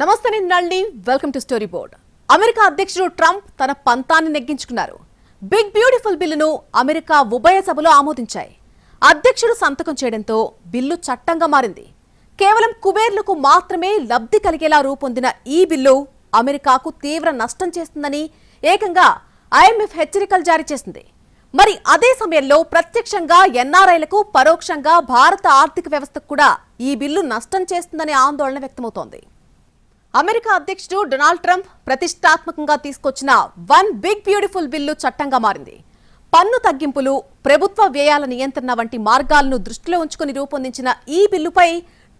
నమస్తే నేను Nalini. Welcome to story board America అధ్యక్షుడు ట్రంప్ తన పంతాన్ని నెగ్గించుకున్నారు. బిగ్ బ్యూటిఫుల్ బిల్లును అమెరికా ఉభయ సభలు ఆమోదించాయి. అధ్యక్షుడు సంతకం చేయడంతో బిల్లు చట్టంగా మారింది. కేవలం కుబేర్లకు మాత్రమే లబ్ధి కలిగేలా రూపొందిన ఈ బిల్లు అమెరికాకు తీవ్ర నష్టం చేస్తుందని ఏకంగా ఐఎంఎఫ్ హెచ్చరికలు జారీ చేసింది. మరి అదే సమయంలో ప్రత్యక్షంగా ఎన్ఆర్ఐలకు పరోక్షంగా భారత ఆర్థిక వ్యవస్థకు కూడా ఈ బిల్లు నష్టం చేస్తుందనే ఆందోళన వ్యక్తమవుతోంది. అమెరికా అధ్యక్షుడు డొనాల్డ్ ట్రంప్ ప్రతిష్టాత్మకంగా తీసుకొచ్చిన వన్ బిగ్ బ్యూటిఫుల్ బిల్లు చట్టంగా మారింది. పన్ను తగ్గింపులు ప్రభుత్వ వ్యయాల నియంత్రణ వంటి మార్గాలను దృష్టిలో ఉంచుకుని రూపొందించిన ఈ బిల్లుపై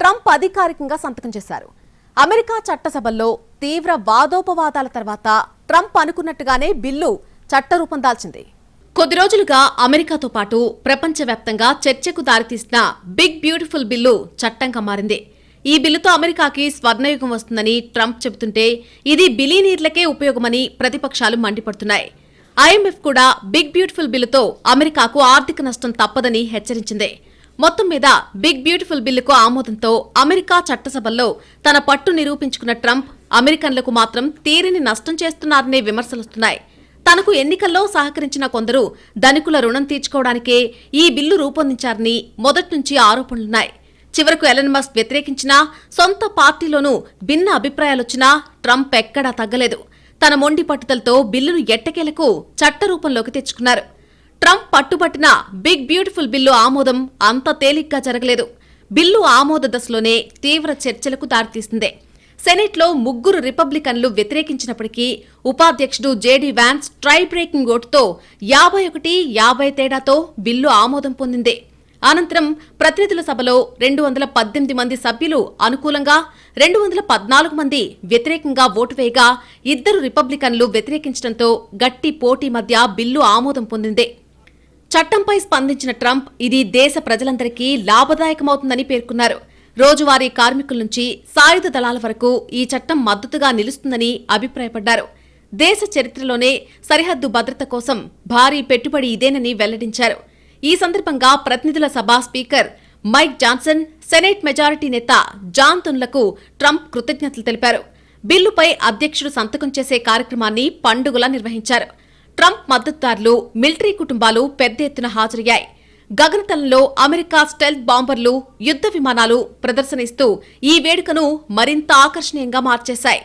ట్రంప్ అధికారికంగా సంతకం చేశారు. అమెరికా చట్టసభల్లో తీవ్ర వాదోపవాదాల తర్వాత ట్రంప్ అనుకున్నట్టుగానే బిల్లు చట్టరూపం దాల్చింది. కొద్ది రోజులుగా అమెరికాతో పాటు ప్రపంచవ్యాప్తంగా చర్చకు దారితీసిన బిగ్ బ్యూటిఫుల్ బిల్లు చట్టంగా మారింది. ఈ బిల్లుతో అమెరికాకి స్వర్ణయుగం వస్తుందని ట్రంప్ చెబుతుంటే ఇది బిలీనీర్లకే ఉపయోగమని ప్రతిపక్షాలు మండిపడుతున్నాయి. ఐఎంఎఫ్ కూడా బిగ్ బ్యూటిఫుల్ బిల్లుతో అమెరికాకు ఆర్థిక నష్టం తప్పదని హెచ్చరించింది. మొత్తం మీద బిగ్ బ్యూటిఫుల్ బిల్లుకు ఆమోదంతో అమెరికా చట్టసభల్లో తన పట్టు నిరూపించుకున్న ట్రంప్ అమెరికన్లకు మాత్రం తీరిని నష్టం చేస్తున్నారనే విమర్శలొస్తున్నాయి. తనకు ఎన్నికల్లో సహకరించిన కొందరు ధనికుల రుణం తీర్చుకోవడానికే ఈ బిల్లు రూపొందించారని మొదట్నుంచి ఆరోపణలున్నాయి. చివరకు ఎలన్ మస్క్ వ్యతిరేకించినా సొంత పార్టీలోనూ భిన్న అభిప్రాయాలొచ్చినా ట్రంప్ ఎక్కడా తగ్గలేదు. తన మొండి పట్టుదలతో బిల్లును ఎట్టకేలకు చట్టరూపంలోకి తెచ్చుకున్నారు. ట్రంప్ పట్టుబట్టిన బిగ్ బ్యూటిఫుల్ బిల్లు ఆమోదం అంత తేలిగ్గా జరగలేదు. బిల్లు ఆమోద దశలోనే తీవ్ర చర్చలకు దారితీసింది. సెనెట్లో ముగ్గురు రిపబ్లికన్లు వ్యతిరేకించినప్పటికీ ఉపాధ్యక్షుడు జేడీ వ్యాన్స్ ట్రై బ్రేకింగ్ ఓటుతో యాభై ఒకటి యాభై తేడాతో బిల్లు ఆమోదం పొందింది. అనంతరం ప్రతినిధుల సభలో రెండు వందల పద్దెనిమిది మంది సభ్యులు అనుకూలంగా రెండు వందల పద్నాలుగు మంది వ్యతిరేకంగా ఓటు వేయగా ఇద్దరు రిపబ్లికన్లు వ్యతిరేకించడంతో గట్టి పోటీ మధ్య బిల్లు ఆమోదం పొందింది. చట్టంపై స్పందించిన ట్రంప్ ఇది దేశ ప్రజలందరికీ లాభదాయకమవుతుందని పేర్కొన్నారు. రోజువారీ కార్మికుల నుంచి సాయుధ దళాల వరకు ఈ చట్టం మద్దతుగా నిలుస్తుందని అభిప్రాయపడ్డారు. దేశ చరిత్రలోనే సరిహద్దు భద్రత కోసం భారీ పెట్టుబడి ఇదేనని వెల్లడించారు. ఈ సందర్భంగా ప్రతినిధుల సభ speaker Mike Johnson senate majority నేత జాన్ తున్లకు ట్రంప్ కృతజ్ఞతలు తెలిపారు. బిల్లుపై అధ్యక్షుడు సంతకం చేసే కార్యక్రమాన్ని పండుగలా నిర్వహించారు. ట్రంప్ మద్దతుదారులు మిలిటరీ కుటుంబాలు పెద్ద ఎత్తున హాజరయ్యాయి. గగనతలంలో అమెరికా స్టెల్త్ బాంబర్లు యుద్ధ విమానాలు ప్రదర్శనిస్తూ ఈ వేడుకను మరింత ఆకర్షణీయంగా మార్చేశాయి.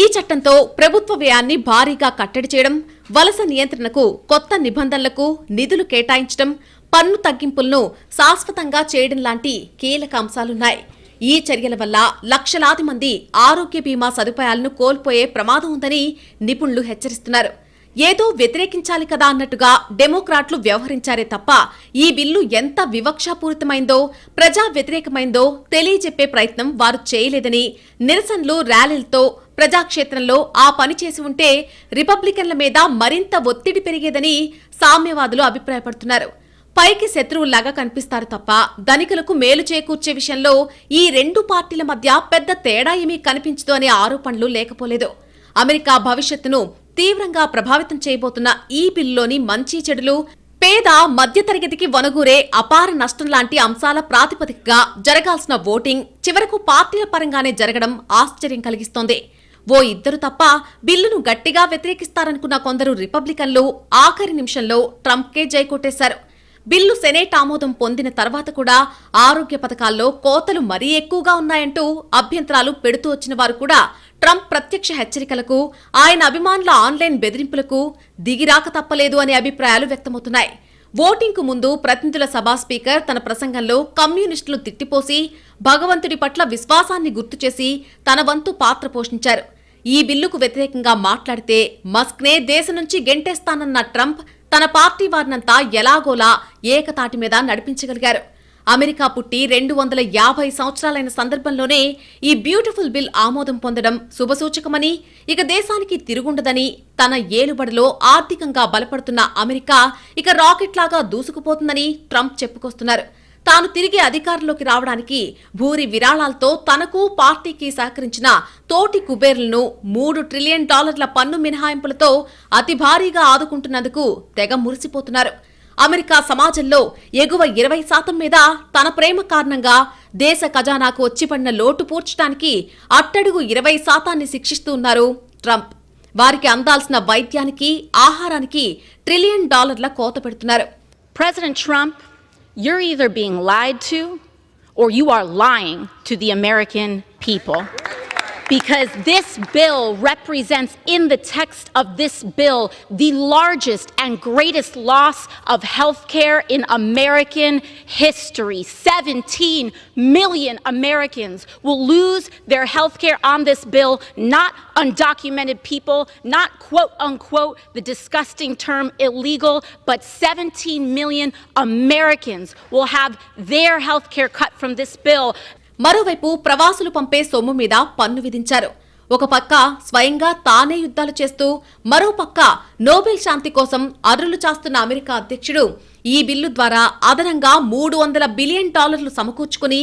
ఈ చట్టంతో ప్రభుత్వ వ్యయాన్ని భారీగా కట్టడి చేయడం వలస నియంత్రణకు కొత్త నిబంధనలకు నిధులు కేటాయించడం పన్ను తగ్గింపులను శాశ్వతంగా చేయడం లాంటి కీలక అంశాలున్నాయి. ఈ చర్యల వల్ల లక్షలాది మంది ఆరోగ్య బీమా సదుపాయాలను కోల్పోయే ప్రమాదం ఉందని నిపుణులు హెచ్చరిస్తున్నారు. ఏదో వ్యతిరేకించాలి కదా అన్నట్టుగా డెమోక్రాట్లు వ్యవహరించారే తప్ప ఈ బిల్లు ఎంత వివక్షాపూరితమైందో ప్రజా వ్యతిరేకమైందో తెలియజెప్పే ప్రయత్నం వారు చేయలేదని నిరసనలు ర్యాలీలతో ప్రజాక్షేత్రంలో ఆ పని చేసి ఉంటే రిపబ్లికన్ల మీద మరింత ఒత్తిడి పెరిగేదని సామ్యవాదులు అభిప్రాయపడుతున్నారు. పైకి శత్రువుల్లాగా కనిపిస్తారు తప్ప ధనికులకు మేలు చేకూర్చే విషయంలో ఈ రెండు పార్టీల మధ్య పెద్ద తేడా ఏమీ కనిపించదు అనే ఆరోపణలు లేకపోలేదు. అమెరికా భవిష్యత్తును తీవ్రంగా ప్రభావితం చేయబోతున్న ఈ బిల్లులోని మంచి చెడులు పేద మధ్యతరగతికి వనగూరే అపార నష్టం లాంటి అంశాల ప్రాతిపదికగా జరగాల్సిన ఓటింగ్ చివరకు పార్టీల పరంగానే జరగడం ఆశ్చర్యం కలిగిస్తోంది. ఓ ఇద్దరు తప్ప బిల్లును గట్టిగా వ్యతిరేకిస్తారనుకున్న కొందరు రిపబ్లికన్లు ఆఖరి నిమిషంలో ట్రంప్కే జై బిల్లు సెనేట్ ఆమోదం పొందిన తర్వాత కూడా ఆరోగ్య పథకాల్లో కోతలు మరీ ఎక్కువగా ఉన్నాయంటూ అభ్యంతరాలు పెడుతూ వచ్చిన వారు కూడా ట్రంప్ ప్రత్యక్ష హెచ్చరికలకు ఆయన అభిమానుల ఆన్లైన్ బెదిరింపులకు దిగిరాక తప్పలేదు అనే అభిప్రాయాలు వ్యక్తమవుతున్నాయి. ఓటింగ్కు ముందు ప్రతినిధుల సభా స్పీకర్ తన ప్రసంగంలో కమ్యూనిస్టులు తిట్టిపోసి భగవంతుడి పట్ల విశ్వాసాన్ని గుర్తు చేసి తన వంతు పాత్ర పోషించారు. ఈ బిల్లుకు వ్యతిరేకంగా మాట్లాడితే మస్క్నే దేశం నుంచి గెంటేస్తానన్న ట్రంప్ తన పార్టీ వారినంతా ఎలాగోలా ఏకతాటి మీద నడిపించగలిగారు. అమెరికా పుట్టి రెండు వందల యాభై సంవత్సరాలైన సందర్భంలోనే ఈ బ్యూటిఫుల్ బిల్ ఆమోదం పొందడం శుభసూచకమని ఇక దేశానికి తిరుగుండదని తన ఏలుబడిలో ఆర్థికంగా బలపడుతున్న అమెరికా ఇక రాకెట్ లాగా దూసుకుపోతుందని ట్రంప్ చెప్పుకొస్తున్నారు. తాను తిరిగి అధికారంలోకి రావడానికి భూరి విరాళాలతో తనకు పార్టీకి సహకరించిన తోటి కుబేర్లను మూడు ట్రిలియన్ డాలర్ల పన్ను మినహాయింపులతో అతి భారీగా ఆదుకుంటున్నందుకు తెగ మురిసిపోతున్నారు. అమెరికా సమాజంలో ఎగువ ఇరవై శాతం మీద తన ప్రేమ కారణంగా దేశ ఖజానాకు వచ్చిపడిన లోటు పూడ్చడానికి అట్టడుగు ఇరవై శాతాన్ని శిక్షిస్తూ ఉన్నారు ట్రంప్ వారికి అందాల్సిన వైద్యానికి ఆహారానికి ట్రిలియన్ డాలర్ల కోత పెడుతున్నారు president Trump you're either being lied to or you are lying to the American. Because this bill represents, in the text of this bill, the largest and greatest loss of health care in American history. 17 million Americans will lose their health care on this bill, not undocumented people, not quote unquote the disgusting term illegal, but 17 million Americans will have their health care cut from this bill. మరోవైపు ప్రవాసులు పంపే సొమ్ము మీద పన్ను విధించారు. ఒక పక్క స్వయంగా తానే యుద్ధాలు చేస్తూ మరో పక్క నోబెల్ శాంతి కోసం అర్రులు చాస్తున్న అమెరికా అధ్యక్షుడు ఈ బిల్లు ద్వారా అదనంగా మూడు వందల బిలియన్ డాలర్లు సమకూర్చుకుని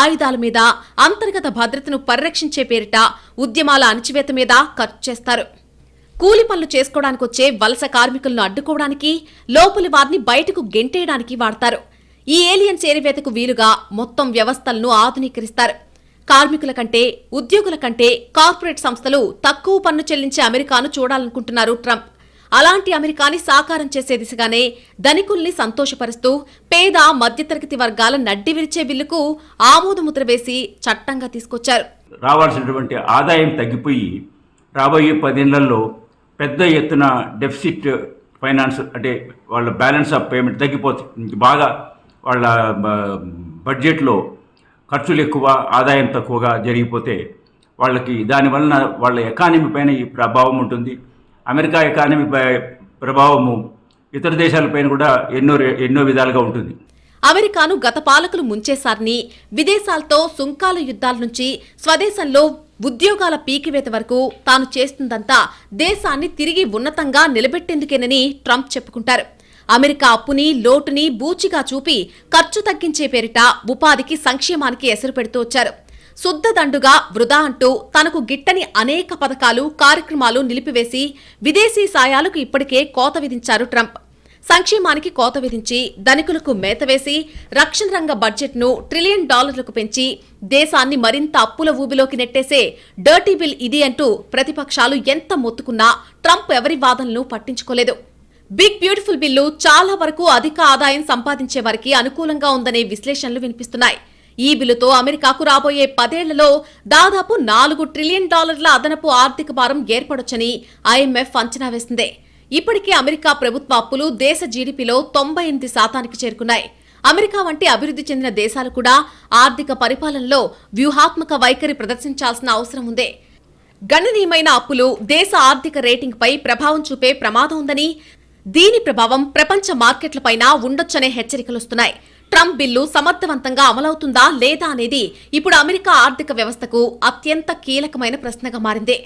ఆయుధాల మీద అంతర్గత భద్రతను పరిరక్షించే పేరిట ఉద్యమాల అణచివేత మీద ఖర్చు చేస్తారు. కూలి పనులు చేసుకోవడానికి వచ్చే వలస కార్మికులను అడ్డుకోవడానికి లోపలి వారిని బయటకు గెంటేయడానికి వాడతారు. ఈ ఏలియన్ చేరివేతకు వీలుగా మొత్తం వ్యవస్థలను ఆధునీకరిస్తారు. కార్మికుల కంటే ఉద్యోగుల కంటే కార్పొరేట్ సంస్థలు తక్కువ పన్ను చెల్లించే అమెరికాను చూడాలనుకుంటున్నారు ట్రంప్. అలాంటి అమెరికాని సాకారం చేసే దిశగానే ధనికుల్ని సంతోషపరుస్తూ పేద మధ్యతరగతి వర్గాల నడ్డి విరిచే బిల్లుకు ఆమోదముద్ర వేసి చట్టంగా తీసుకొచ్చారు. రావాల్సినటువంటి ఆదాయం తగ్గిపోయి రాబోయే పదేళ్ళలో పెద్ద ఎత్తున డెఫిసిట్ ఫైనాన్స్ అంటే వాళ్ళ బ్యాలెన్స్ ఆఫ్ పేమెంట్ తగ్గిపోతుంది. బాగా వాళ్ళ బడ్జెట్లో ఖర్చులు ఎక్కువ ఆదాయం తక్కువగా జరిగిపోతే వాళ్ళకి దానివలన వాళ్ళ ఎకానమీ పైన ఈ ప్రభావం ఉంటుంది. అమెరికా ఎకానమీ పై ప్రభావము ఇతర దేశాలపైన కూడా ఎన్నో ఎన్నో విధాలుగా ఉంటుంది. అమెరికాను గత పాలకులు ముంచేశారని విదేశాలతో సుంకాల యుద్ధాల నుంచి స్వదేశంలో ఉద్యోగాల పీకివేత వరకు తాను చేస్తుందంతా దేశాన్ని తిరిగి ఉన్నతంగా నిలబెట్టేందుకేనని ట్రంప్ చెప్పుకుంటారు. అమెరికా అప్పుని లోటుని బూచిగా చూపి ఖర్చు తగ్గించే పేరిట ఉపాధికి సంక్షేమానికి ఎసరు పెడుతూ వచ్చారు. శుద్ధ దండుగా వృధా అంటూ తనకు గిట్టని అనేక పథకాలు కార్యక్రమాలు నిలిపివేసి విదేశీ సాయాలకు ఇప్పటికే కోత విధించారు ట్రంప్. సంక్షేమానికి కోత విధించి ధనికులకు మేతవేసి రక్షణ రంగ బడ్జెట్ను ట్రిలియన్ డాలర్లకు పెంచి దేశాన్ని మరింత అప్పుల ఊబిలోకి నెట్టేసే డర్టీ బిల్ ఇది అంటూ ప్రతిపక్షాలు ఎంత మొత్తుకున్నా ట్రంప్ ఎవరి వాదనలు పట్టించుకోలేదు. బిగ్ బ్యూటిఫుల్ బిల్లు చాలా వరకు అధిక ఆదాయం సంపాదించే వారికి అనుకూలంగా ఉందనే విశ్లేషణలు వినిపిస్తున్నాయి. ఈ బిల్లుతో అమెరికాకు రాబోయే పదేళ్ళలో దాదాపు నాలుగు ట్రిలియన్ డాలర్ల అదనపు ఆర్థిక భారం ఏర్పడొచ్చని ఐఎంఎఫ్ అంచనా వేసింది. ఇప్పటికే అమెరికా ప్రభుత్వ అప్పులు దేశ జీడిపిలో తొంభై ఎనిమిది శాతానికి చేరుకున్నాయి. అమెరికా వంటి అభివృద్ధి చెందిన దేశాలు కూడా ఆర్థిక పరిపాలనలో వ్యూహాత్మక వైఖరి ప్రదర్శించాల్సిన అవసరం ఉంది. గణనీయమైన అప్పులు దేశ ఆర్థిక రేటింగ్పై ప్రభావం చూపే ప్రమాదం ఉందని దీని ప్రభావం ప్రపంచ మార్కెట్లపైన ఉండొచ్చనే హెచ్చరికలొస్తున్నాయి ట్రంప్ బిల్లు సమర్థవంతంగా అమలవుతుందా లేదా అనేది ఇప్పుడు అమెరికా ఆర్థిక వ్యవస్థకు అత్యంత కీలకమైన ప్రశ్నగా మారింది.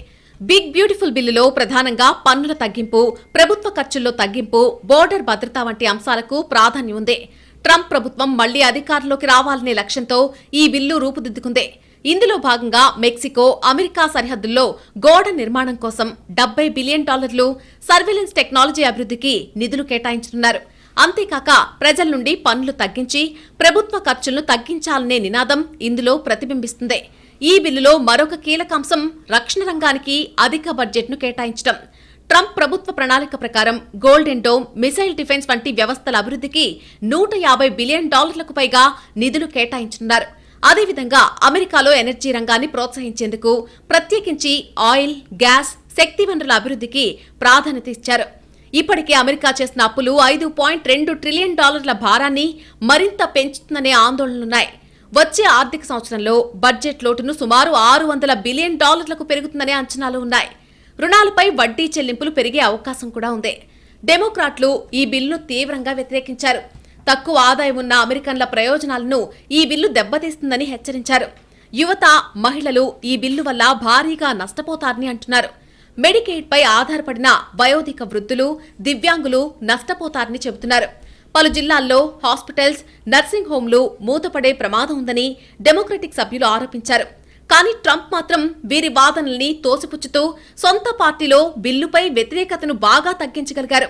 బిగ్ బ్యూటిఫుల్ బిల్లులో ప్రధానంగా పన్నుల తగ్గింపు ప్రభుత్వ ఖర్చుల్లో తగ్గింపు బోర్డర్ భద్రత వంటి అంశాలకు ప్రాధాన్యం ఉంది. ట్రంప్ ప్రభుత్వం మళ్ళీ అధికారంలోకి రావాలనే లక్ష్యంతో ఈ బిల్లు రూపుదిద్దుకుంది. ఇందులో భాగంగా మెక్సికో అమెరికా సరిహద్దుల్లో గోడ నిర్మాణం కోసం డెబ్బై బిలియన్ డాలర్లు సర్వేలెన్స్ టెక్నాలజీ అభివృద్ధికి నిధులు కేటాయించనున్నారు. అంతేకాక ప్రజల నుండి పన్నులు తగ్గించి ప్రభుత్వ ఖర్చులను తగ్గించాలనే నినాదం ఇందులో ప్రతిబింబిస్తుంది. ఈ బిల్లులో మరొక కీలక అంశం రక్షణ రంగానికి అధిక బడ్జెట్ను కేటాయించడం. ట్రంప్ ప్రభుత్వ ప్రణాళిక ప్రకారం గోల్డెన్ డోమ్ మిసైల్ డిఫెన్స్ వంటి వ్యవస్థల అభివృద్ధికి నూట యాభై బిలియన్ డాలర్లకు పైగా నిధులు కేటాయించనున్నారు. అదేవిధంగా అమెరికాలో ఎనర్జీ రంగాన్ని ప్రోత్సహించేందుకు ప్రత్యేకించి ఆయిల్ గ్యాస్ శక్తి వనరుల అభివృద్ధికి ప్రాధాన్యత ఇచ్చారు. ఇప్పటికే అమెరికా చేసిన అప్పులు ఐదు పాయింట్ రెండు ట్రిలియన్ డాలర్ల భారాన్ని మరింత పెంచుతుందనే ఆందోళనలున్నాయి. వచ్చే ఆర్థిక సంవత్సరంలో బడ్జెట్ లోటును సుమారు ఆరు వందల బిలియన్ డాలర్లకు పెరుగుతుందనే అంచనాలు ఉన్నాయి. రుణాలపై వడ్డీ చెల్లింపులు పెరిగే అవకాశం కూడా ఉంది. డెమోక్రాట్లు ఈ బిల్లును తీవ్రంగా వ్యతిరేకించారు. తక్కువ ఆదాయం ఉన్న అమెరికన్ల ప్రయోజనాలను ఈ బిల్లు దెబ్బతీస్తుందని హెచ్చరించారు. యువత మహిళలు ఈ బిల్లు వల్ల భారీగా నష్టపోతారని అంటున్నారు. మెడికేడ్ పై ఆధారపడిన వయోధిక వృద్ధులు దివ్యాంగులు నష్టపోతారని చెబుతున్నారు. పలు జిల్లాల్లో హాస్పిటల్స్ నర్సింగ్ హోంలు మూతపడే ప్రమాదం ఉందని డెమోక్రటిక్ సభ్యులు ఆరోపించారు. కానీ ట్రంప్ మాత్రం వీరి వాదనల్ని తోసిపుచ్చుతూ సొంత పార్టీలో బిల్లుపై వ్యతిరేకతను బాగా తగ్గించగలిగారు.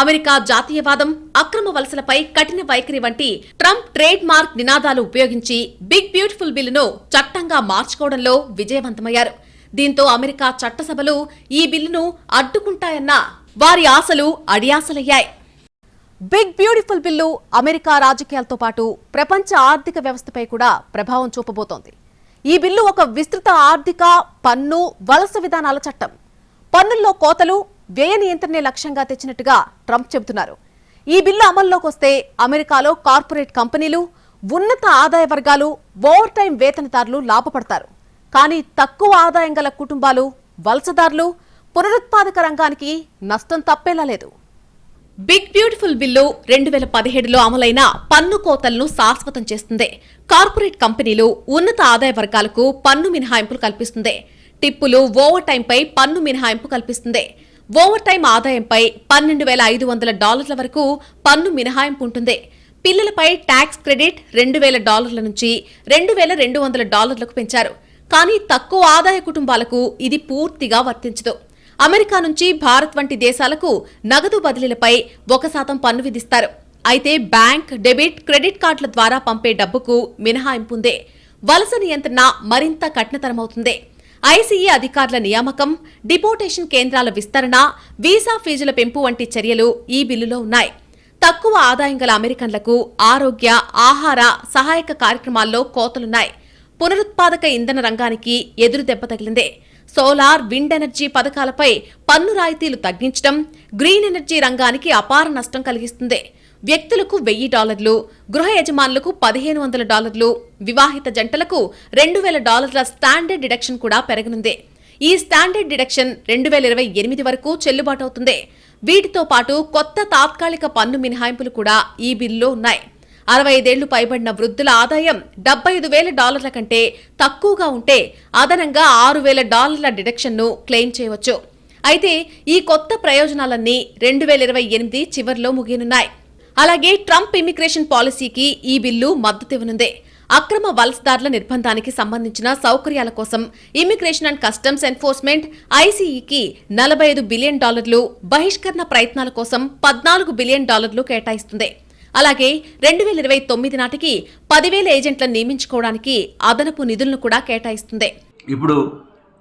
అమెరికా జాతీయవాదం అక్రమ వలసలపై కఠిన వైఖరి వంటి ట్రంప్ ట్రేడ్ మార్క్ నినాదాలు ఉపయోగించి బిగ్ బ్యూటిఫుల్ బిల్లును చట్టంగా మార్చుకోవడంలో విజయవంతమయ్యారు. దీంతో అమెరికా చట్టసభలు ఈ బిల్లును అడ్డుకుంటాయన్న వారి ఆశలు అడియాసలయ్యాయి. బిగ్ బ్యూటిఫుల్ బిల్లు అమెరికా రాజకీయాలతో పాటు ప్రపంచ ఆర్థిక వ్యవస్థపై కూడా ప్రభావం చూపబోతోంది. ఈ బిల్లు ఒక విస్తృత ఆర్థిక పన్ను వలస విధానాల చట్టం. పన్నుల్లో కోతలు వ్యయ నియంత్రణే లక్ష్యంగా తెచ్చినట్టుగా ట్రంప్ చెబుతున్నారు. ఈ బిల్లు అమల్లోకి వస్తే అమెరికాలో కార్పొరేట్ కంపెనీలు ఉన్నత ఆదాయ వర్గాలు ఓవర్ టైం వేతనదారులు లాభపడతారు. కానీ తక్కువ ఆదాయం గల కుటుంబాలు వలసదారులు పునరుత్పాదక రంగానికి నష్టం తప్పేలా లేదు. బిగ్ బ్యూటిఫుల్ బిల్లు రెండు వేల పదిహేడులో అమలైన పన్ను కోతలను శాశ్వతం చేస్తుంది. కార్పొరేట్ కంపెనీలు ఉన్నత ఆదాయ వర్గాలకు పన్ను మినహాయింపులు కల్పిస్తుంది. టిప్పులు ఓవర్ టైంపై పన్ను మినహాయింపు కల్పిస్తుంది. ఓవర్ టైం ఆదాయంపై పన్నెండు వేల ఐదు వందల డాలర్ల వరకు పన్ను మినహాయింపు ఉంటుంది పిల్లలపై ట్యాక్స్ క్రెడిట్ రెండు వేల డాలర్ల నుంచి రెండు వేల రెండు వందల డాలర్లకు పెంచారు. కానీ తక్కువ ఆదాయ కుటుంబాలకు ఇది పూర్తిగా వర్తించదు. అమెరికా నుంచి భారత్ వంటి దేశాలకు నగదు బదిలీలపై ఒక శాతం పన్ను విధిస్తారు. అయితే బ్యాంక్ డెబిట్ క్రెడిట్ కార్డుల ద్వారా పంపే డబ్బుకు మినహాయింపుందే. వలస నియంత్రణ మరింత కఠినతరమవుతుంది. ఐసీఈ అధికారుల నియామకం డిపోటేషన్ కేంద్రాల విస్తరణ వీసా ఫీజుల పెంపు వంటి చర్యలు ఈ బిల్లులో ఉన్నాయి. తక్కువ ఆదాయం గల అమెరికన్లకు ఆరోగ్య ఆహార సహాయక కార్యక్రమాల్లో కోతలున్నాయి. పునరుత్పాదక ఇంధన రంగానికి ఎదురు దెబ్బ తగిలిందే. సోలార్ విండ్ ఎనర్జీ పథకాలపై పన్ను రాయితీలు తగ్గించడం గ్రీన్ ఎనర్జీ రంగానికి అపార నష్టం కలిగిస్తుంది. వ్యక్తులకు వెయ్యి డాలర్లు గృహ యజమానులకు పదిహేను వందల డాలర్లు వివాహిత జంటలకు రెండు వేల డాలర్ల స్టాండర్డ్ డిడక్షన్ కూడా పెరగనుంది. ఈ స్టాండర్డ్ డిడక్షన్ రెండు వేల ఇరవై ఎనిమిది వరకు చెల్లుబాటు అవుతుంది వీటితో పాటు కొత్త తాత్కాలిక పన్ను మినహాయింపులు కూడా ఈ బిల్లులో ఉన్నాయి. అరవై ఐదేళ్ళు పైబడిన వృద్ధుల ఆదాయం డెబ్బై ఐదు వేల డాలర్ల కంటే తక్కువగా ఉంటే అదనంగా ఆరు వేల డాలర్ల డిడక్షన్ను క్లెయిమ్ చేయవచ్చు. అయితే ఈ కొత్త ప్రయోజనాలన్నీ రెండు వేల ఇరవై ఎనిమిది చివరిలో ముగియనున్నాయి. అలాగే ట్రంప్ ఇమిగ్రేషన్ పాలసీకి ఈ బిల్లు మద్దతివ్వనుంది. అక్రమ వలసదారుల నిర్బంధానికి సంబంధించిన సౌకర్యాల కోసం ఇమిగ్రేషన్ అండ్ కస్టమ్స్ ఎన్ఫోర్స్మెంట్ ఐసీఈకి నలభై ఐదు బిలియన్ డాలర్లు బహిష్కరణ ప్రయత్నాల కోసం పద్నాలుగు బిలియన్ డాలర్లు కేటాయిస్తుంది. అలాగే రెండు వేల ఇరవై తొమ్మిది నాటికి పదివేల ఏజెంట్లను నియమించుకోవడానికి అదనపు నిధులను కూడా కేటాయిస్తుంది. ఇప్పుడు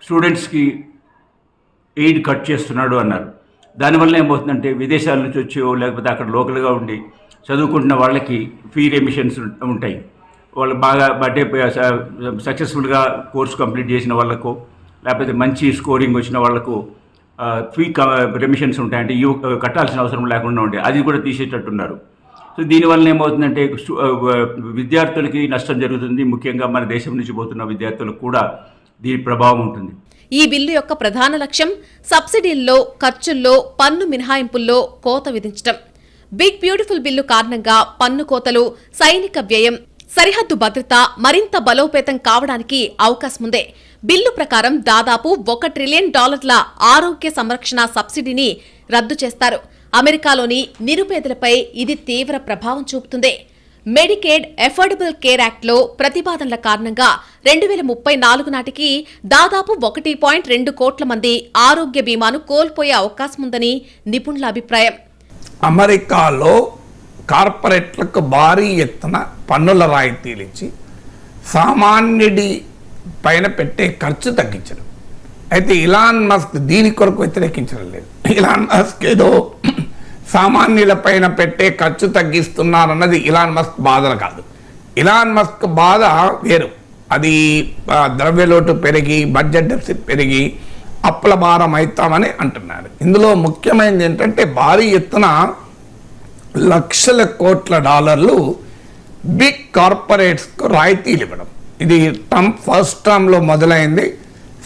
స్టూడెంట్స్కి ఎయిడ్ కట్ చేస్తున్నాడు అన్నారు. దానివల్ల ఏమవుతుందంటే విదేశాల నుంచి వచ్చి లేకపోతే అక్కడ లోకల్గా ఉండి చదువుకుంటున్న వాళ్ళకి ఫీ రెమిషన్స్ ఉంటాయి. వాళ్ళు బాగా అంటే సక్సెస్ఫుల్గా కోర్స్ కంప్లీట్ చేసిన వాళ్ళకు లేకపోతే మంచి స్కోరింగ్ వచ్చిన వాళ్ళకు ఫీ రెమిషన్స్ ఉంటాయంటే ఇవి కట్టాల్సిన అవసరం లేకుండా ఉండే. అది కూడా తీసేటట్టున్నారు. సో దీనివల్ల ఏమవుతుందంటే విద్యార్థులకి నష్టం జరుగుతుంది. ముఖ్యంగా మన దేశం నుంచి పోతున్న విద్యార్థులకు కూడా దీని ప్రభావం ఉంటుంది. ఈ బిల్లు యొక్క ప్రధాన లక్ష్యం సబ్సిడీల్లో ఖర్చుల్లో పన్ను మినహాయింపుల్లో కోత విధించడం బిగ్ బ్యూటిఫుల్ బిల్లు కారణంగా పన్ను కోతలు సైనిక వ్యయం సరిహద్దు భద్రత మరింత బలోపేతం కావడానికి అవకాశముందే. బిల్లు ప్రకారం దాదాపు ఒక ట్రిలియన్ డాలర్ల ఆరోగ్య సంరక్షణ సబ్సిడీని రద్దు చేస్తారు. అమెరికాలోని నిరుపేదలపై ఇది తీవ్ర ప్రభావం చూపుతుంది. మెడికేడ్ అఫోర్డబుల్ కేర్ యాక్ట్లో ప్రతిపాదనల కారణంగా రెండు వేల ముప్పై నాలుగు నాటికి దాదాపు ఒకటి పాయింట్ రెండు కోట్ల మంది ఆరోగ్య బీమాను కోల్పోయే అవకాశం ఉందని నిపుణుల అభిప్రాయం. అమెరికాలో కార్పొరేట్లకు భారీ ఎత్తున పన్నుల రాయితీలు ఇచ్చి సామాన్యుడి పైన పెట్టే ఖర్చు తగ్గించడం. అయితే ఇలాన్ మస్క్ దీని కొరకు వ్యతిరేకించడం లేదు. ఇలాన్ మస్క్ ఏదో సామాన్యుల పైన పెట్టే ఖర్చు తగ్గిస్తున్నారన్నది ఇలాన్ మస్క్ బాధలు కాదు. ఇలాన్ మస్క్ బాధ వేరు. అది ద్రవ్యలోటు పెరిగి బడ్జెట్ డెఫిసిట్ పెరిగి అప్పుల భారం అవుతామని అంటున్నారు. ఇందులో ముఖ్యమైనది ఏంటంటే భారీ ఎత్తున లక్షల కోట్ల డాలర్లు బిగ్ కార్పొరేట్స్కు రాయితీలు ఇవ్వడం. ఇది టర్మ్ ఫస్ట్ టర్మ్లో మొదలైంది.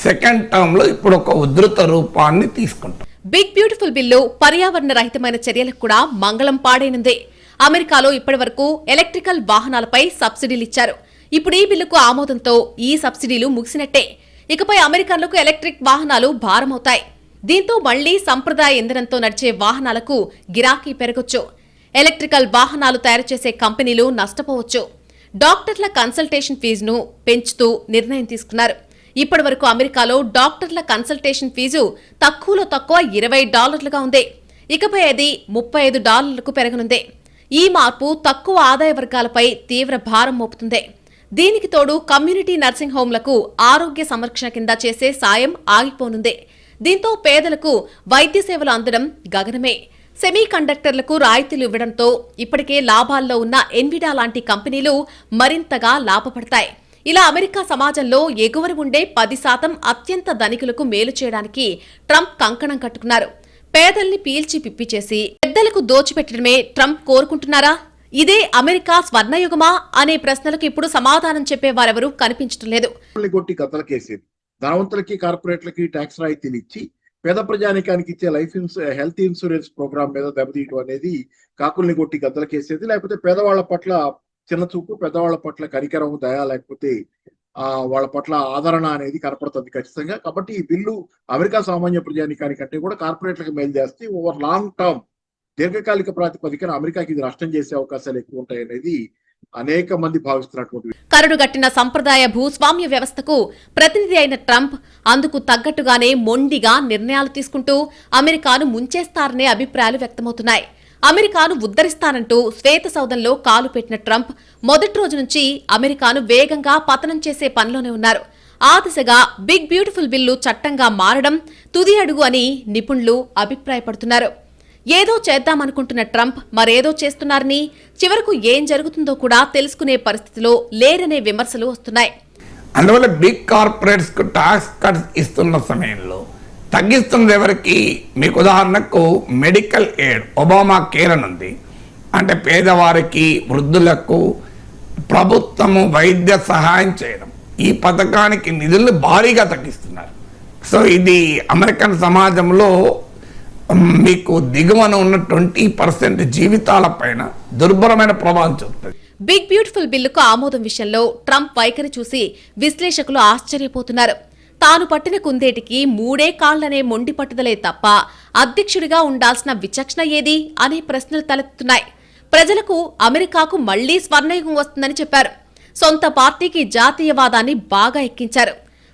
సెకండ్ టర్మ్లో ఇప్పుడు ఒక ఉధృత రూపాన్ని తీసుకుంటాం. బిగ్ బ్యూటిఫుల్ బిల్లు పర్యావరణ రహితమైన చర్యలకు కూడా మంగళం పాడైనందే అమెరికాలో ఇప్పటివరకు ఎలక్ట్రికల్ వాహనాలపై సబ్సిడీలు ఇచ్చారు. ఇప్పుడు ఈ బిల్లుకు ఆమోదంతో ఈ సబ్సిడీలు ముగిసినట్టే. ఇకపై అమెరికన్లకు ఎలక్ట్రిక్ వాహనాలు భారమవుతాయి. దీంతో మళ్ళీ సంప్రదాయ ఇంధనంతో నడిచే వాహనాలకు గిరాకీ పెరగొచ్చు. ఎలక్ట్రికల్ వాహనాలు తయారు చేసే కంపెనీలు నష్టపోవచ్చు. డాక్టర్ల కన్సల్టేషన్ ఫీజును పెంచుతూ నిర్ణయం తీసుకున్నారు. ఇప్పటి వరకు అమెరికాలో డాక్టర్ల కన్సల్టేషన్ ఫీజు తక్కువలో తక్కువ ఇరవై డాలర్లుగా ఉంది. ఇకపై అది ముప్పై ఐదు డాలర్లకు పెరగనుంది. ఈ మార్పు తక్కువ ఆదాయ వర్గాలపై తీవ్ర భారం మోపుతుంది. దీనికి తోడు కమ్యూనిటీ నర్సింగ్ హోంలకు ఆరోగ్య సంరక్షణ కింద చేసే సాయం ఆగిపోనుంది. దీంతో పేదలకు వైద్య సేవలు అందడం గగనమే. సెమీ కండక్టర్లకు రాయితీలు ఇవ్వడంతో ఇప్పటికే లాభాల్లో ఉన్న ఎన్విడా లాంటి కంపెనీలు మరింతగా లాభపడతాయి. ఇలా అమెరికా సమాజంలో ఎగువన ఉండే పది శాతం అత్యంత ధనికులకు మేలు చేయడానికి ట్రంప్ కంకణం కట్టుకున్నారు. పేదల్ని పీల్చి పిప్పి చేసి పెద్దలకు దోచిపెట్టడమే ట్రంప్ కోరుకుంటున్నారా? ఇదే అమెరికా స్వర్ణయుగమా అనే ప్రశ్నలకు ఇప్పుడు సమాధానం చెప్పే వారెవరూ కనిపించడం లేదు. కొట్టి కొట్టి గద్దలకేసేది ధనవంతులకి కార్పొరేట్లకి ట్యాక్స్ రాయితీనిచ్చి పేద ప్రజానికానికి ఇచ్చే లైఫ్ ఇన్సూ హెల్త్ ఇన్సూరెన్స్ ప్రోగ్రామ్ మీద దెబ్బతీయటం అనేది కాకుల్ని కొట్టి గద్దలకేసేది లేకపోతే పేదవాళ్ళ పట్ల చిన్న చూపు పెద్దవాళ్ళ పట్ల కనికరం దయ లేకపోతే ఆ వాళ్ళ పట్ల ఆదరణ అనేది కనపడుతుంది ఖచ్చితంగా. కాబట్టి ఈ బిల్లు అమెరికా సామాన్య ప్రజానికానికంటే కూడా కార్పొరేట్లకు మేలు చేస్తే ఓవర్ లాంగ్ టర్మ్ దీర్ఘకాలిక ప్రాతిపదికన అమెరికాకి ఇది నష్టం చేసే అవకాశాలు ఎక్కువ ఉంటాయి అనేది అనేక మంది భావిస్తున్నటువంటి కరడుగట్టిన సంప్రదాయ భూస్వామ్య వ్యవస్థకు ప్రతినిధి అయిన ట్రంప్ అందుకు తగ్గట్టుగానే మొండిగా నిర్ణయాలు తీసుకుంటూ అమెరికాను ముంచేస్తారనే అభిప్రాయాలు వ్యక్తమవుతున్నాయి. అమెరికాను ఉద్ధరిస్తానంటూ శ్వేత సౌధంలో కాలు పెట్టిన ట్రంప్ మొదటి రోజు నుంచి అమెరికాను వేగంగా పతనం చేసే పనిలోనే ఉన్నారు. ఆ దిశగా బిగ్ బ్యూటిఫుల్ బిల్లు చట్టంగా మారడం తుది అడుగు అని నిపుణులు అభిప్రాయపడుతున్నారు. ఏదో చేద్దామనుకుంటున్న ట్రంప్ మరేదో చేస్తున్నారని చివరకు ఏం జరుగుతుందో కూడా తెలుసుకునే పరిస్థితిలో లేరనే విమర్శలు వస్తున్నాయి. అందువల్ల బిగ్ కార్పొరేట్స్ టాక్స్ కట్స్ ఇస్తున్న సమయంలో తగ్గిస్తుంది ఎవరికి? మీకు ఉదాహరణకు మెడికల్ ఎయిడ్ ఒబామా కేర్ అని ఉంది. అంటే పేదవారికి వృద్ధులకు ప్రభుత్వము వైద్య సహాయం చేయడం. ఈ పథకానికి నిధులు భారీగా తగ్గిస్తున్నారు. సో ఇది అమెరికన్ సమాజంలో మీకు దిగువన ఉన్న ట్వంటీ పర్సెంట్ జీవితాల పైన దుర్భరమైన ప్రభావం చూపుతుంది. బిగ్ బ్యూటిఫుల్ బిల్లుకు ఆమోదం విషయంలో ట్రంప్ వైఖరి చూసి విశ్లేషకులు ఆశ్చర్యపోతున్నారు. తాను పట్టిన కుందేటికి మూడే కాళ్ళనే మొండి పట్టుదలే తప్ప అధ్యక్షుడిగా ఉండాల్సిన విచక్షణ ఏది అనే ప్రశ్నలు తలెత్తుతున్నాయి. ప్రజలకు అమెరికాకు మళ్ళీ స్వర్ణయుగం వస్తుందని చెప్పారు. సొంత పార్టీకి జాతీయవాదాన్ని బాగా ఎక్కించారు.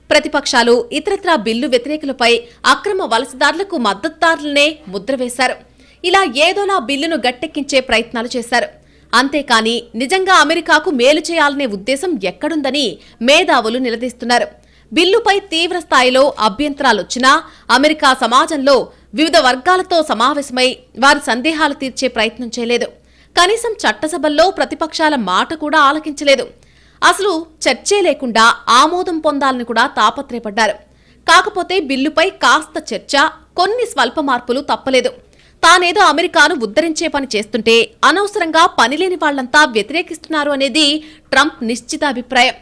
ప్రతిపక్షాలు ఇతరత్రా బిల్లు వ్యతిరేకులపై అక్రమ వలసదారులకు మద్దతుదారులనే ముద్ర వేశారు. ఇలా ఏదోలా బిల్లును గట్టెక్కించే ప్రయత్నాలు చేశారు. అంతేకాని నిజంగా అమెరికాకు మేలు చేయాలనే ఉద్దేశం ఎక్కడుందని మేధావులు నిలదీస్తున్నారు. బిల్లుపై తీవ్ర స్థాయిలో అభ్యంతరాలొచ్చినా అమెరికా సమాజంలో వివిధ వర్గాలతో సమావేశమై వారి సందేహాలు తీర్చే ప్రయత్నం చేయలేదు. కనీసం చట్టసభల్లో ప్రతిపక్షాల మాట కూడా ఆలకించలేదు. అసలు చర్చే లేకుండా ఆమోదం పొందాలని కూడా తాపత్రయపడ్డారు. కాకపోతే బిల్లుపై కాస్త చర్చ కొన్ని స్వల్ప మార్పులు తప్పలేదు. తానేదో అమెరికాను ఉద్ధరించే పని చేస్తుంటే అనవసరంగా పనిలేని వాళ్ళంతా వ్యతిరేకిస్తున్నారు అనేది ట్రంప్ నిశ్చిత అభిప్రాయం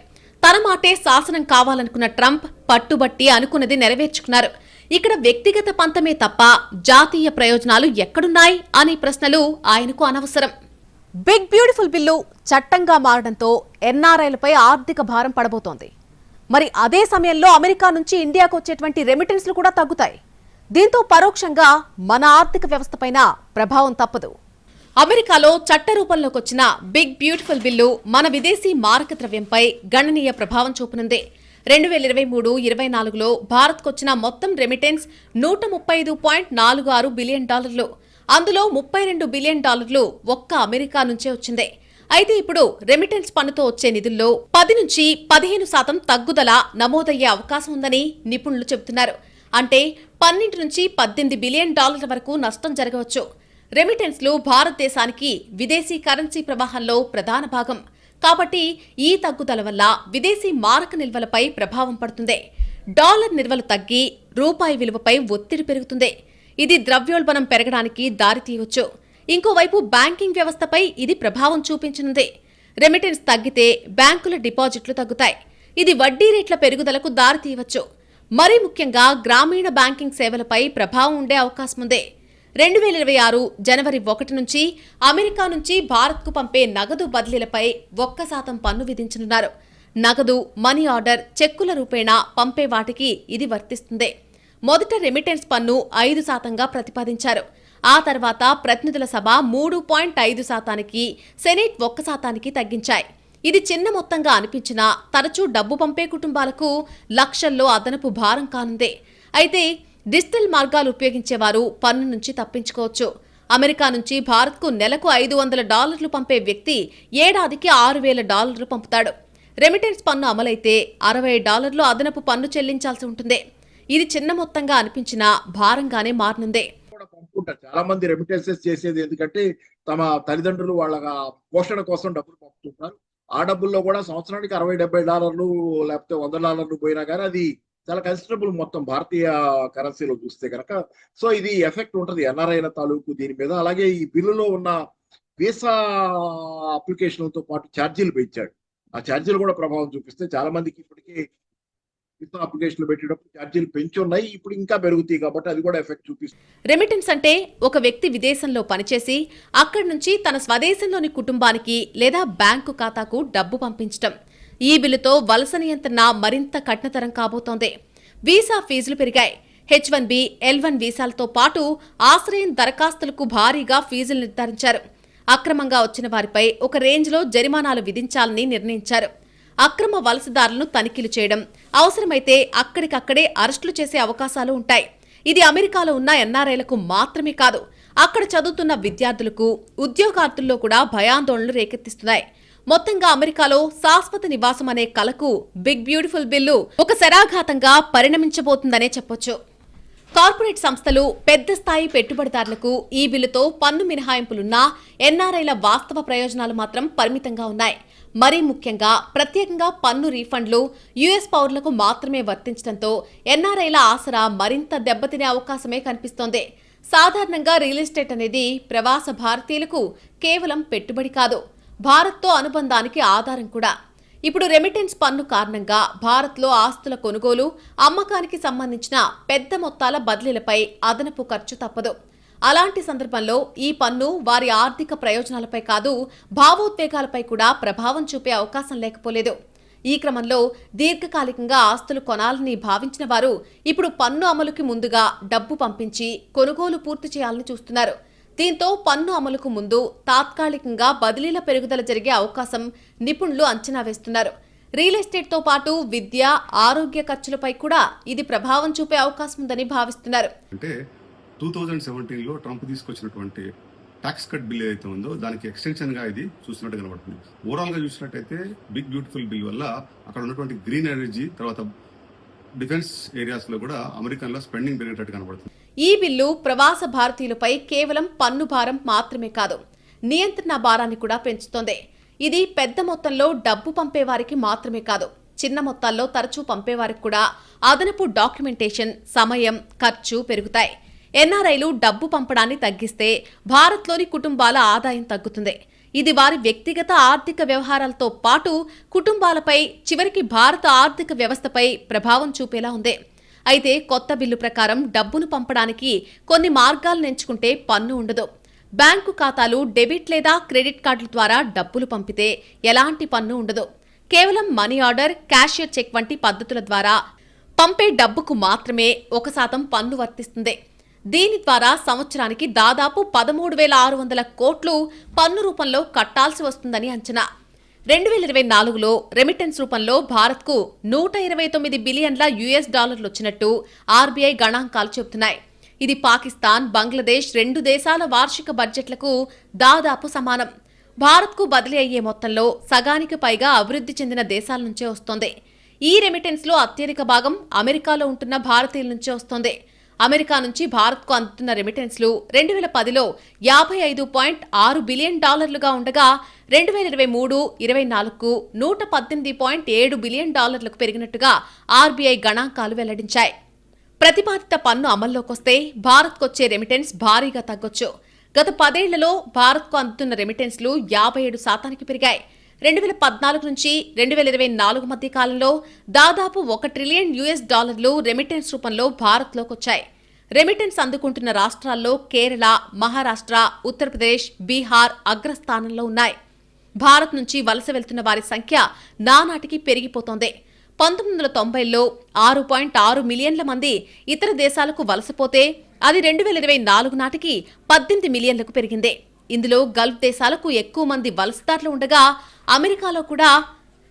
తన మాటే శాసనం కావాలనుకున్న ట్రంప్ పట్టుబట్టి అనుకున్నది నెరవేర్చుకున్నారు. ఇక్కడ వ్యక్తిగత పంతమే తప్ప జాతీయ ప్రయోజనాలు ఎక్కడున్నాయి అనే ప్రశ్నలు ఆయనకు అనవసరం. బిగ్ బ్యూటిఫుల్ బిల్లు చట్టంగా మారడంతో ఎన్ఆర్ఐలపై ఆర్థిక భారం పడబోతోంది. మరి అదే సమయంలో అమెరికా నుంచి ఇండియాకు వచ్చేటువంటి రెమిటెన్స్లు కూడా తగ్గుతాయి. దీంతో పరోక్షంగా మన ఆర్థిక వ్యవస్థపైన ప్రభావం తప్పదు. అమెరికాలో చట్ట రూపంలోకి వచ్చిన బిగ్ బ్యూటిఫుల్ బిల్లు మన విదేశీ మారక ద్రవ్యంపై గణనీయ ప్రభావం చూపనుంది. రెండు వేల ఇరవై మూడు ఇరవై నాలుగులో భారత్కొచ్చిన మొత్తం రెమిటెన్స్ నూట ముప్పై ఐదు పాయింట్ నాలుగు ఆరు బిలియన్ డాలర్లు. అందులో ముప్పై రెండు బిలియన్ డాలర్లు ఒక్క అమెరికా నుంచే వచ్చింది. అయితే ఇప్పుడు రెమిటెన్స్ పన్నుతో వచ్చే నిధుల్లో పది నుంచి పదిహేను శాతం తగ్గుదల నమోదయ్యే అవకాశం ఉందని నిపుణులు చెబుతున్నారు. అంటే పన్నెండు నుంచి పద్దెనిమిది బిలియన్ డాలర్ల వరకు నష్టం జరగవచ్చు. రెమిటెన్స్లు భారతదేశానికి విదేశీ కరెన్సీ ప్రవాహంలో ప్రధాన భాగం. కాబట్టి ఈ తగ్గుదల వల్ల విదేశీ మారక నిల్వలపై ప్రభావం పడుతుంది. డాలర్ నిల్వలు తగ్గి రూపాయి విలువపై ఒత్తిడి పెరుగుతుంది. ఇది ద్రవ్యోల్బణం పెరగడానికి దారితీయవచ్చు ఇంకోవైపు బ్యాంకింగ్ వ్యవస్థపై ఇది ప్రభావం చూపించనుంది. రెమిటెన్స్ తగ్గితే బ్యాంకుల డిపాజిట్లు తగ్గుతాయి. ఇది వడ్డీ రేట్ల పెరుగుదలకు దారితీయవచ్చు మరీ ముఖ్యంగా గ్రామీణ బ్యాంకింగ్ సేవలపై ప్రభావం ఉండే అవకాశం ఉంది రెండు వేల ఇరవై ఆరు జనవరి ఒకటి నుంచి అమెరికా నుంచి భారత్కు పంపే నగదు బదిలీలపై ఒక్క శాతం పన్ను విధించనున్నారు. నగదు మనీ ఆర్డర్ చెక్కుల రూపేణా పంపే వాటికి ఇది వర్తిస్తుంది. మొదట రెమిటెన్స్ పన్ను ఐదు శాతంగా ప్రతిపాదించారు. ఆ తర్వాత ప్రతినిధుల సభ మూడు పాయింట్ ఐదు శాతానికి సెనేట్ ఒక్క శాతానికి తగ్గించాయి. ఇది చిన్న మొత్తంగా అనిపించినా తరచూ డబ్బు పంపే కుటుంబాలకు లక్షల్లో అదనపు భారం కానుంది. అయితే డిజిటల్ మార్గాలు ఉపయోగించేవారు పన్ను నుంచి తప్పించుకోవచ్చు. అమెరికా నుంచి భారత్కు నెలకు ఐదు వందల డాలర్లు పంపే వ్యక్తి ఏడాదికి ఆరు వేల డాలర్లు పంపుతాడు. రెమిటెన్స్ పన్ను అమలైతే అరవై డాలర్లు అదనపు పన్ను చెల్లించాల్సి ఉంటుంది. ఇది చిన్న మొత్తంగా అనిపించినా భారంగానే మారనుందే. కూడా పంపుకుంటారు. చాలా మంది రెమిటెన్సెస్ చేసేది ఎందుకంటే తమ తల్లిదండ్రులు వాళ్ళ పోషణ కోసం డబ్బులు పంపుతుంటారు. ఆ డబ్బుల్లో కూడా సంవత్సరానికి అరవై డెబ్బై డాలర్లు లేకపోతే వంద డాలర్లు పోయినా కానీ అది చాలా కన్సిడరబుల్ మొత్తం భారతీయ కరెన్సీలో చూస్తే కనుక సో ఇది ఎఫెక్ట్ ఉంటుంది ఎన్ఆర్ఐల తాలూకు దీని మీద. అలాగే ఈ బిల్లులో ఉన్న వీసా అప్లికేషన్లతో పాటు ఛార్జీలు పెంచాడు. ఆ ఛార్జీలు కూడా ప్రభావం చూపిస్తే చాలా మందికి ఇప్పటికే వీసా అప్లికేషన్లు పెట్టేటప్పుడు ఛార్జీలు పెంచి ఉన్నాయి ఇప్పుడు ఇంకా పెరుగుతాయి కాబట్టి అది కూడా ఎఫెక్ట్ చూపిస్తుంది. రెమిటెన్స్ అంటే ఒక వ్యక్తి విదేశంలో పనిచేసి అక్కడి నుంచి తన స్వదేశంలోని కుటుంబానికి లేదా బ్యాంకు ఖాతాకు డబ్బు పంపించడం ఈ బిల్లుతో వలస నియంత్రణ మరింత కఠినతరం కాబోతోంది. వీసా ఫీజులు పెరిగాయి. H one B L one వీసాలతో పాటు ఆశ్రయం దరఖాస్తులకు భారీగా ఫీజులు నిర్ధారించారు. అక్రమంగా వచ్చిన వారిపై ఒక రేంజ్లో జరిమానాలు విధించాలని నిర్ణయించారు. అక్రమ వలసదారులను తనిఖీలు చేయడం అవసరమైతే అక్కడికక్కడే అరెస్టులు చేసే అవకాశాలు ఉంటాయి. ఇది అమెరికాలో ఉన్న ఎన్ఆర్ఐలకు మాత్రమే కాదు అక్కడ చదువుతున్న విద్యార్థులకు ఉద్యోగార్థుల్లో కూడా భయాందోళనలు రేకెత్తిస్తున్నాయి. మొత్తంగా అమెరికాలో శాశ్వత నివాసం అనే కలకు బిగ్ బ్యూటిఫుల్ బిల్లు ఒక శరాఘాతంగా పరిణమించబోతుందనే చెప్పొచ్చు. కార్పొరేట్ సంస్థలు పెద్ద స్థాయి పెట్టుబడిదారులకు ఈ బిల్లుతో పన్ను మినహాయింపులున్నా ఎన్ఆర్ఐల వాస్తవ ప్రయోజనాలు మాత్రం పరిమితంగా ఉన్నాయి. మరీ ముఖ్యంగా ప్రత్యేకంగా పన్ను రీఫండ్లు యుఎస్ పౌరులకు మాత్రమే వర్తించడంతో ఎన్ఆర్ఐల ఆసరా మరింత దెబ్బతినే అవకాశమే కనిపిస్తోంది. సాధారణంగా రియల్ ఎస్టేట్ అనేది ప్రవాస భారతీయులకు కేవలం పెట్టుబడి కాదు. భారత్తో అనుబంధానికి ఆధారం కూడా. ఇప్పుడు రెమిటెన్స్ పన్ను కారణంగా భారత్లో ఆస్తుల కొనుగోలు అమ్మకానికి సంబంధించిన పెద్ద మొత్తాల బదిలీలపై అదనపు ఖర్చు తప్పదు. అలాంటి సందర్భంలో ఈ పన్ను వారి ఆర్థిక ప్రయోజనాలపై కాదు భావోద్వేగాలపై కూడా ప్రభావం చూపే అవకాశం లేకపోలేదు. ఈ క్రమంలో దీర్ఘకాలికంగా ఆస్తులు కొనాలని భావించిన వారు ఇప్పుడు పన్ను అమలుకి ముందుగా డబ్బు పంపించి కొనుగోలు పూర్తి చేయాలని చూస్తున్నారు. దీంతో పన్ను అమలుకు ముందు తాత్కాలికంగా బదిలీల పెరుగుదల జరిగే అవకాశం నిపుణులు అంచనా వేస్తున్నారు. రియల్ ఎస్టేట్తో పాటు విద్య ఆరోగ్య ఖర్చులపై కూడా ఇది ప్రభావం చూపే అవకాశం ఉందని భావిస్తున్నారు. అంటే టూ థౌజండ్ సెవెంటీన్లో ట్రంప్ తీసుకొచ్చినటువంటి ట్యాక్స్ కట్ బిల్ ఏదైతే ఉందో దానికి ఎక్స్టెన్షన్గా ఇది చూసినట్టు కనబడుతుంది. ఓవరాల్గా చూసినట్టయితే బిగ్ బ్యూటిఫుల్ బిల్ వల్ల అక్కడ ఉన్నటువంటి గ్రీన్ ఎనర్జీ తర్వాత డిఫెన్స్ ఏరియాస్లో కూడా అమెరికన్లో స్పెండింగ్ పెరిగేటట్టు కనబడుతుంది. ఈ బిల్లు ప్రవాస భారతీయులపై కేవలం పన్ను భారం మాత్రమే కాదు నియంత్రణ భారాన్ని కూడా పెంచుతోంది. ఇది పెద్ద మొత్తంలో డబ్బు పంపేవారికి మాత్రమే కాదు చిన్న మొత్తాల్లో తరచూ పంపేవారికి కూడా అదనపు డాక్యుమెంటేషన్ సమయం ఖర్చు పెరుగుతాయి. ఎన్ఆర్ఐలు డబ్బు పంపడాన్ని తగ్గిస్తే భారత్లోని కుటుంబాల ఆదాయం తగ్గుతుంది. ఇది వారి వ్యక్తిగత ఆర్థిక వ్యవహారాలతో పాటు కుటుంబాలపై చివరికి భారత ఆర్థిక వ్యవస్థపై ప్రభావం చూపేలా ఉంది. అయితే కొత్త బిల్లు ప్రకారం డబ్బును పంపడానికి కొన్ని మార్గాలను ఎంచుకుంటే పన్ను ఉండదు. బ్యాంకు ఖాతాలు డెబిట్ లేదా క్రెడిట్ కార్డుల ద్వారా డబ్బులు పంపితే ఎలాంటి పన్ను ఉండదు. కేవలం మనీ ఆర్డర్ క్యాషియర్ చెక్ వంటి పద్ధతుల ద్వారా పంపే డబ్బుకు మాత్రమే ఒక శాతం పన్ను వర్తిస్తుంది. దీని ద్వారా సంవత్సరానికి దాదాపు పదమూడు వేల ఆరు వందల కోట్లు పన్ను రూపంలో కట్టాల్సి వస్తుందని అంచనా. రెండు వేల ఇరవై నాలుగులో రెమిటెన్స్ రూపంలో భారత్కు నూట ఇరవై తొమ్మిది బిలియన్ల యుఎస్ డాలర్లు వచ్చినట్టు ఆర్బీఐ గణాంకాలు చెబుతున్నాయి. ఇది పాకిస్తాన్ బంగ్లాదేశ్ రెండు దేశాల వార్షిక బడ్జెట్లకు దాదాపు సమానం. భారత్కు బదిలీ అయ్యే మొత్తంలో సగానికి పైగా అభివృద్ధి చెందిన దేశాల నుంచే వస్తోంది. ఈ రెమిటెన్స్లో అత్యధిక భాగం అమెరికాలో ఉంటున్న భారతీయుల నుంచే వస్తోంది. అమెరికా నుంచి భారత్కు అందుతున్న రెమిటెన్స్లు రెండు వేల పదిలో యాభై ఐదు పాయింట్ ఆరు బిలియన్ డాలర్లుగా ఉండగా రెండు వేల ఇరవై మూడు ఇరవై నాలుగుకు నూట పద్దెనిమిది పాయింట్ ఏడు బిలియన్ డాలర్లకు పెరిగినట్టుగా ఆర్బీఐ గణాంకాలు వెల్లడించాయి. ప్రతిపాదిత పన్ను అమల్లోకొస్తే భారత్కొచ్చే రెమిటెన్స్ భారీగా తగ్గొచ్చు. గత పదేళ్ళలో భారత్కు అందుతున్న రెమిటెన్స్లు యాభై ఏడు శాతానికి పెరిగాయి. రెండు వేల పద్నాలుగు నుంచి రెండు వేల ఇరవై నాలుగు మధ్య కాలంలో దాదాపు ఒక ట్రిలియన్ యుఎస్ డాలర్లు రెమిటెన్స్ రూపంలో భారత్లోకి వచ్చాయి రెమిటెన్స్ అందుకుంటున్న రాష్ట్రాల్లో కేరళ మహారాష్ట్ర ఉత్తరప్రదేశ్ బీహార్ అగ్రస్థానంలో ఉన్నాయి. భారత్ నుంచి వలస వెళ్తున్న వారి సంఖ్య నానాటికి పెరిగిపోతోంది. పంతొమ్మిది వందల తొంభైలో ఆరు పాయింట్ ఆరు మిలియన్ల మంది ఇతర దేశాలకు వలసపోతే అది రెండు వేల ఇరవై నాలుగు నాటికి పద్దెనిమిది మిలియన్లకు పెరిగింది. ఇందులో గల్ఫ్ దేశాలకు ఎక్కువ మంది వలసదారులు ఉండగా అమెరికాలో కూడా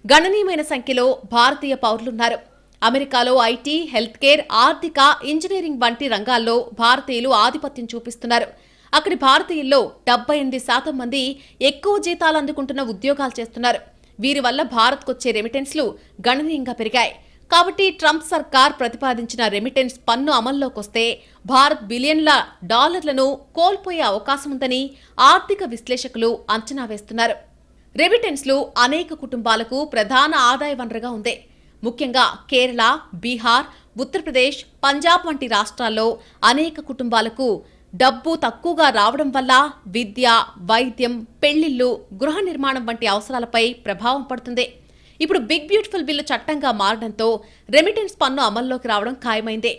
గణనీయమైన సంఖ్యలో భారతీయ పౌరులున్నారు. అమెరికాలో ఐటీ హెల్త్ కేర్ ఆర్థిక ఇంజనీరింగ్ వంటి రంగాల్లో భారతీయులు ఆధిపత్యం చూపిస్తున్నారు. అక్కడి భారతీయుల్లో డెబ్బై ఎనిమిది శాతం మంది ఎక్కువ జీతాలు అందుకుంటున్న ఉద్యోగాలు చేస్తున్నారు. వీరి వల్ల భారత్కొచ్చే రెమిటెన్స్లు గణనీయంగా పెరిగాయి. కాబట్టి ట్రంప్ సర్కార్ ప్రతిపాదించిన రెమిటెన్స్ పన్ను అమల్లోకొస్తే భారత్ బిలియన్ల డాలర్లను కోల్పోయే అవకాశం ఉందని ఆర్థిక విశ్లేషకులు అంచనా వేస్తున్నారు. రెమిటెన్స్లు అనేక కుటుంబాలకు ప్రధాన ఆదాయ వనరుగా ఉంది. ముఖ్యంగా కేరళ బీహార్ ఉత్తరప్రదేశ్ పంజాబ్ వంటి రాష్ట్రాల్లో అనేక కుటుంబాలకు డబ్బు తక్కువగా రావడం వల్ల విద్య వైద్యం పెళ్ళిళ్ళు గృహ నిర్మాణం వంటి అవసరాలపై ప్రభావం పడుతుంది. ఇప్పుడు బిగ్ బ్యూటిఫుల్ బిల్లు చట్టంగా మారడంతో రెమిటెన్స్ పన్ను అమల్లోకి రావడం ఖాయమైందే.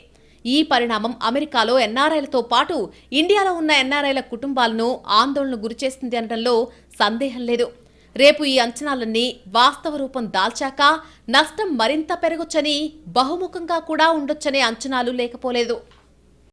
ఈ పరిణామం అమెరికాలో ఎన్ఆర్ఐలతో పాటు ఇండియాలో ఉన్న ఎన్ఆర్ఐల కుటుంబాలను ఆందోళనకు గురిచేస్తుంది అనడంలో సందేహం లేదు. రేపు ఈ అంచనాలన్నీ వాస్తవ రూపం దాల్చాక నష్టం మరింత పెరగొచ్చని బహుముఖంగా కూడా ఉండొచ్చనే అంచనాలు లేకపోలేదు.